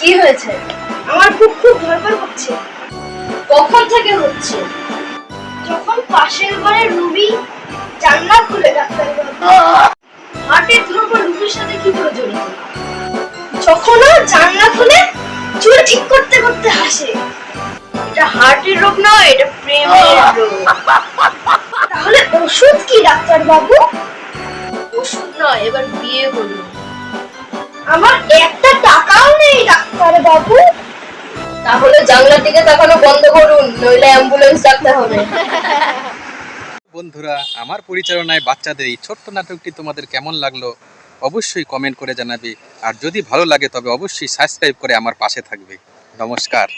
কি হয়েছে? আমার খুব খুব ধরপড় করছে কখন থেকে হচ্ছে? যখন পাশের ঘরে রুবি জান্নাত খুলে ডাক্তারবাবু। হার্টের ধরপড় রুবির সাথে কি করে জড়িত যখন জান্নাত খুলে চুল ঠিক করতে করতে হাসে। এটা হার্টের রোগ নয়, এটা প্রেমের রোগ। তাহলে ওষুধ কি, ডাক্তারবাবু? ওষুধ নয় এবার বিয়ে আমার একটা টাকাও নেই ডাক্তার বাবু। তাহলে জানলার দিকে তাকানো বন্ধ করুন, নইলে অ্যাম্বুলেন্স ডাকতে হবে। বন্ধুরা, আমার পরিচালনায় বাচ্চাদের এই ছোট্ট নাটকটি তোমাদের কেমন লাগল অবশ্যই কমেন্ট করে জানাবে। আর যদি ভালো লাগে, তবে অবশ্যই সাবস্ক্রাইব করে আমার পাশে থাকবে। নমস্কার।